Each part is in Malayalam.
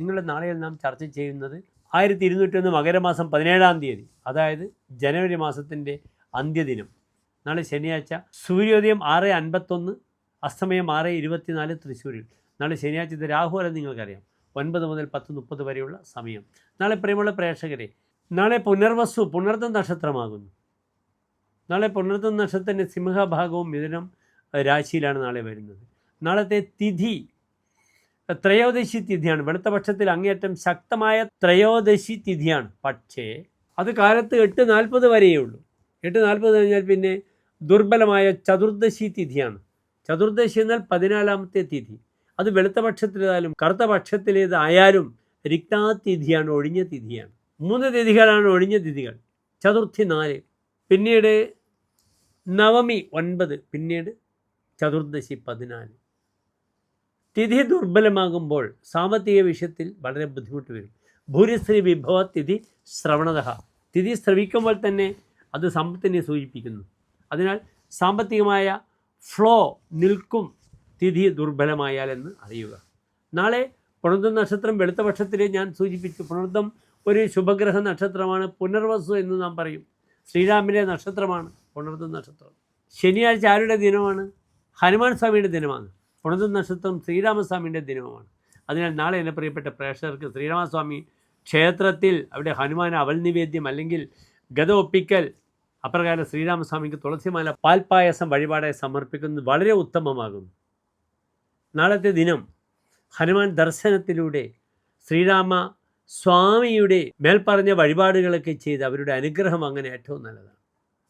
നിങ്ങളുടെ നാളെ നാം ചർച്ച ചെയ്യുന്നത് ആയിരത്തി ഇരുന്നൂറ്റൊന്ന് മകരമാസം പതിനേഴാം തീയതി അതായത് ജനുവരി മാസത്തിന്റെ അന്ത്യദിനം. നാളെ ശനിയാഴ്ച സൂര്യോദയം ആറ് അൻപത്തൊന്ന് അസ്തമയം ആറ് ഇരുപത്തിനാല് തൃശ്ശൂരിൽ. നാളെ ശനിയാഴ്ച ഇത് രാഹുലം നിങ്ങൾക്കറിയാം. ഒൻപത് മുതൽ പത്ത് മുപ്പത് വരെയുള്ള സമയം. നാളെ പ്രിയമുള്ള പ്രേക്ഷകരെ നാളെ പുനർവസു പുണർത്ത നക്ഷത്രമാകുന്നു. നാളെ പുണർത്ത നക്ഷത്രത്തിന്റെ സിംഹഭാഗവും മിഥുനം രാശിയിലാണ് നാളെ വരുന്നത്. നാളത്തെ തിഥി ത്രയോദശി തിഥിയാണ്. വെളുത്ത പക്ഷത്തിൽ അങ്ങേയറ്റം ശക്തമായ ത്രയോദശി തിഥിയാണ്. പക്ഷേ അത് കാലത്ത് എട്ട് നാൽപ്പത് വരെയേ ഉള്ളൂ എട്ട് നാൽപ്പത് കഴിഞ്ഞാൽ പിന്നെ ദുർബലമായ ചതുർദശി തിഥിയാണ്. ചതുർദശി എന്നാൽ പതിനാലാമത്തെ തിഥി. അത് വെളുത്ത പക്ഷത്തിലേതായാലും കറുത്ത പക്ഷത്തിലേതായാലും രിക്താതിഥിയാണ് ഒഴിഞ്ഞ തിഥിയാണ്. മൂന്ന് തിഥികളാണ് ഒഴിഞ്ഞ തിഥികൾ. ചതുർത്ഥി നാല്. പിന്നീട് നവമി ഒൻപത്. പിന്നീട് ചതുർദശി പതിനാല്. തിഥി ദുർബലമാകുമ്പോൾ സാമ്പത്തിക വിഷയത്തിൽ വളരെ ബുദ്ധിമുട്ട് വരും. ഭൂരിശ്രീ വിഭവ തിഥി ശ്രവണത. തിഥി ശ്രവിക്കുമ്പോൾ തന്നെ അത് സമ്പത്തിനെ സൂചിപ്പിക്കുന്നു. അതിനാൽ സാമ്പത്തികമായ ഫ്ലോ നിൽക്കും തിഥി ദുർബലമായാലെന്ന് അറിയുക. നാളെ പുണർദം നക്ഷത്രം വെളുത്ത പക്ഷത്തിലെ ഞാൻ സൂചിപ്പിച്ചു. പുണർദം ഒരു ശുഭഗ്രഹ നക്ഷത്രമാണ്. പുനർവസു എന്ന് നാം പറയും. ശ്രീരാമിന്റെ നക്ഷത്രമാണ് പുണർദം നക്ഷത്രം. ശനിയാഴ്ച ആരുടെ ദിനമാണ്? ഹനുമാൻ സ്വാമിയുടെ ദിനമാണ്. പുണർദം നക്ഷത്രം ശ്രീരാമസ്വാമിന്റെ ദിനവുമാണ്. അതിനാൽ നാളെ എന്റെ പ്രിയപ്പെട്ട പ്രേക്ഷകർക്ക് ശ്രീരാമസ്വാമി ക്ഷേത്രത്തിൽ അവിടെ ഹനുമാൻ അവൽ നിവേദ്യം അല്ലെങ്കിൽ ഗത ഒപ്പിക്കൽ അപ്രകാരം ശ്രീരാമസ്വാമിക്ക് തുളസിമാല പാൽപായസം വഴിപാടായി സമർപ്പിക്കുന്നത് വളരെ ഉത്തമമാകും നാളത്തെ ദിനം ഹനുമാൻ ദർശനത്തിലൂടെ ശ്രീരാമ സ്വാമിയുടെ മേൽപ്പറഞ്ഞ വഴിപാടുകളൊക്കെ ചെയ്ത് അവരുടെ അനുഗ്രഹം അങ്ങനെ ഏറ്റവും നല്ലതാണ്.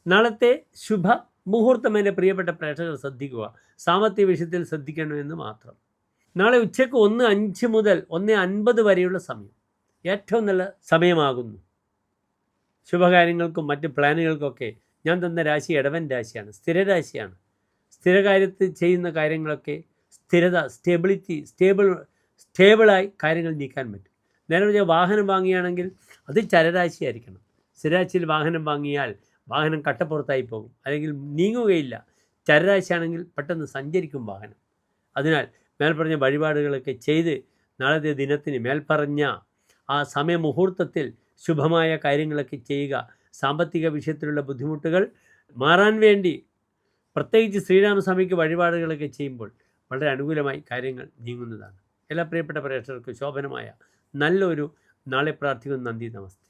നാളത്തെ ശുഭ മുഹൂർത്തം എന്റെ പ്രിയപ്പെട്ട പ്രേക്ഷകർ ശ്രദ്ധിക്കുക. സാമ്പത്തിക വിഷയത്തിൽ ശ്രദ്ധിക്കണമെന്ന് മാത്രം. നാളെ ഉച്ചയ്ക്ക് ഒന്ന് അഞ്ച് മുതൽ ഒന്ന് അൻപത് വരെയുള്ള സമയം. ഏറ്റവും നല്ല സമയമാകുന്നു. ശുഭകാര്യങ്ങൾക്കും മറ്റ് പ്ലാനുകൾക്കൊക്കെ ഞാൻ തന്ന രാശി ഇടവൻ രാശിയാണ്. സ്ഥിരരാശിയാണ് സ്ഥിരകാര്യത്തിൽ ചെയ്യുന്ന കാര്യങ്ങളൊക്കെ സ്ഥിരത സ്റ്റെബിലിറ്റി സ്റ്റേബിൾ സ്റ്റേബിളായി കാര്യങ്ങൾ നീക്കാൻ പറ്റും. നേരെ വാഹനം വാങ്ങിയാണെങ്കിൽ അത് ചരരാശിയായിരിക്കണം. സ്ഥിരരാശിയിൽ വാഹനം വാങ്ങിയാൽ വാഹനം കട്ടപ്പുറത്തായി പോകും. അല്ലെങ്കിൽ നീങ്ങുകയില്ല. ചരരാശിയാണെങ്കിൽ പെട്ടെന്ന് സഞ്ചരിക്കും വാഹനം. അതിനാൽ മേൽപ്പറഞ്ഞ വഴിപാടുകളൊക്കെ ചെയ്ത് നാളത്തെ ദിനത്തിന് മേൽപ്പറഞ്ഞ ആ സമയമുഹൂർത്തത്തിൽ ശുഭമായ കാര്യങ്ങളൊക്കെ ചെയ്യുക സാമ്പത്തിക വിഷയത്തിലുള്ള ബുദ്ധിമുട്ടുകൾ മാറാൻ വേണ്ടി പ്രത്യേകിച്ച് ശ്രീരാമസ്വാമിക്ക് വഴിപാടുകളൊക്കെ ചെയ്യുമ്പോൾ വളരെ അനുകൂലമായി കാര്യങ്ങൾ നീങ്ങുന്നതാണ്. എല്ലാ പ്രിയപ്പെട്ട പ്രേക്ഷകർക്കും ശോഭനമായ നല്ലൊരു നാളെ പ്രാർത്ഥിക്കുന്നു. നന്ദി നമസ്തേ.